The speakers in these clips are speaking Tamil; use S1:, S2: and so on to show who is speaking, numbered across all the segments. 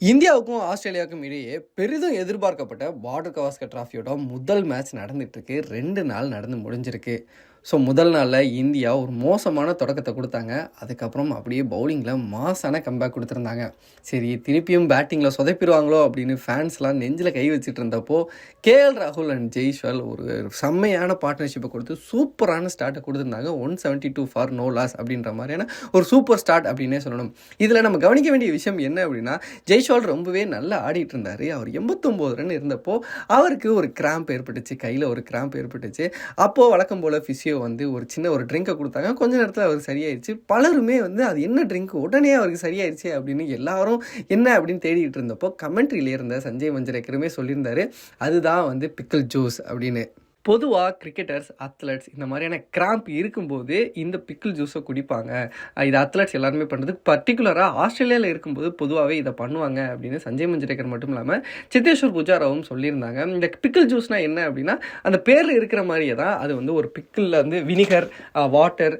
S1: இந்தியாவுக்கும் ஆஸ்திரேலியாவுக்கும் இடையே பெரிதும் எதிர்பார்க்கப்பட்ட பார்டர் கவாஸ்கர் டிராஃபியோட முதல் மேட்ச் நடந்துட்டு இருக்கு. ரெண்டு நாள் நடந்து முடிஞ்சிருக்கு. ஸோ முதல் நாளில் இந்தியா ஒரு மோசமான தொடக்கத்தை கொடுத்தாங்க. அதுக்கப்புறம் அப்படியே பவுலிங்கில் மாசான கம்பேக் கொடுத்துருந்தாங்க. சரி திருப்பியும் பேட்டிங்கில் சொதப்பிடுவாங்களோ அப்படின்னு ஃபேன்ஸ்லாம் நெஞ்சில் கை வச்சுட்டு இருந்தப்போ கேஎல் ராகுல் அண்ட் ஜெய்ஷ்வால் ஒரு செம்மையான பார்ட்னர்ஷிப்பை கொடுத்து சூப்பரான ஸ்டார்ட்டை கொடுத்துருந்தாங்க. One seventy two for no loss அப்படின்ற மாதிரியான ஒரு சூப்பர் ஸ்டார்ட் அப்படின்னே சொல்லணும். இதில் நம்ம கவனிக்க வேண்டிய விஷயம் என்ன அப்படின்னா ஜெய்ஷ்வால் ரொம்பவே நல்லா ஆடிட்டு இருந்தார். அவர் எண்பத்தொம்போது ரன் இருந்தப்போ அவருக்கு ஒரு கிராம்ப் ஏற்பட்டுச்சு. கையில் ஒரு கிராம்ப் ஏற்பட்டுச்சு. அப்போது வழக்கம் போல் ஃபிசியோ வந்து ஒரு சின்ன ஒரு ட்ரிங்கை கொடுத்தாங்க. கொஞ்ச நேரத்தில் அவருக்கு சரியாயிருச்சு. பலருமே வந்து அது என்ன ட்ரிங்க் உடனே அவருக்கு சரியாயிருச்சு அப்படின்னு எல்லாரும் என்ன? அப்படின்னு தேடிட்டு இருந்தப்போ கமெண்ட்ரியில இருந்த சஞ்சய் மஞ்சரேக்கருமே சொல்லியிருந்தாரு. அதுதான் வந்து பிக்கல் ஜூஸ் அப்படின்னு. பொதுவாக கிரிக்கெட்டர்ஸ் அத்லட்ஸ் இந்த மாதிரியான கிராம்ப் இருக்கும்போது இந்த பிக்கிள் ஜூஸை குடிப்பாங்க. இது அத்லட்ஸ் எல்லாருமே பண்ணுறதுக்கு பர்டிகுலராக ஆஸ்திரேலியாவில் இருக்கும்போது பொதுவாகவே இதை பண்ணுவாங்க அப்படின்னு சஞ்சய் மஞ்சரேக்கர் மட்டும் இல்லாமல் சித்தேஸ்வர் புஜாராவும் சொல்லியிருந்தாங்க. இந்த பிக்கிள் ஜூஸ்னால் என்ன அப்படின்னா அந்த பேரில் இருக்கிற மாதிரியே தான் அது வந்து ஒரு பிக்கிளில் வந்து வினிகர் வாட்டர்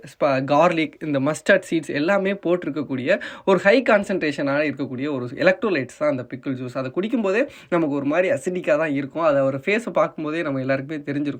S1: கார்லிக் இந்த மஸ்டர்ட் சீட்ஸ் எல்லாமே போட்டிருக்கக்கூடிய ஒரு ஹை கான்சன்ட்ரேஷனாக இருக்கக்கூடிய ஒரு எலக்ட்ரோலைட்ஸ் தான் அந்த பிக்கிள் ஜூஸ் அதை குடிக்கும்போதே நமக்கு ஒரு மாதிரி அசிடிக்காக தான் இருக்கும். அதை ஒரு ஃபேஸை பார்க்கும்போதே நம்ம எல்லாருக்குமே தெரிஞ்சிருக்கும்.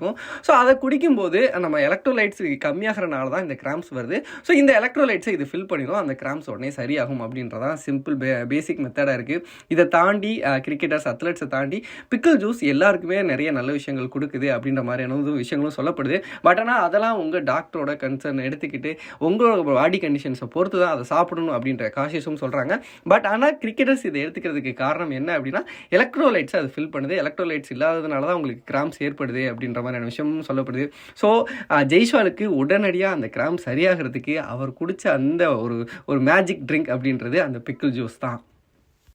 S1: ஸோ அதை குடிக்கும்போது நம்ம எலக்ட்ரோலைட்ஸ் கம்மியாகிறனால தான் இந்த கிராம்ஸ் வருது. ஸோ இந்த எலக்ட்ரோலைட்ஸை இது ஃபில் பண்ணிடும் அந்த கிராம்ஸ் உடனே சரியாகும் அப்படின்றதான் சிம்பிள் பே பேசிக் மெத்தடாக இருக்குது இதை தாண்டி கிரிக்கெட்டர்ஸ் அத்லெட்ஸை தாண்டி பிக்கிள் ஜூஸ் எல்லாருக்குமே நிறைய நல்ல விஷயங்கள் கொடுக்குது அப்படின்ற மாதிரியான விஷயங்களும் சொல்லப்படுது. பட் ஆனால் அதெல்லாம் உங்கள் டாக்டரோட கன்சர்ன் எடுத்துக்கிட்டு உங்களோட பாடி கண்டிஷன்ஸை பொறுத்து தான் அதை சாப்பிடணும் அப்படின்ற காஷியஸும் சொல்கிறாங்க பட் ஆனால் கிரிக்கெட்டர்ஸ் இதை எடுத்துக்கிறதுக்கு காரணம் என்ன அப்படின்னா எலக்ட்ரோலைட்ஸ் அது ஃபில் பண்ணுது. எலக்ட்ரோலைட்ஸ் இல்லாததுனால தான் உங்களுக்கு கிராம்ஸ் ஏற்படுது அப்படின்ற மாதிரியான விஷயமும் சொல்லப்படுது. ஸோ ஜெய்ஷ்வாலுக்கு உடனடியாக அந்த கிராம் சரியாகிறதுக்கு அவர் குடித்த அந்த ஒரு ஒரு மேஜிக் ட்ரிங்க் அப்படின்றது அந்த பிக்கிள் ஜூஸ் தான்.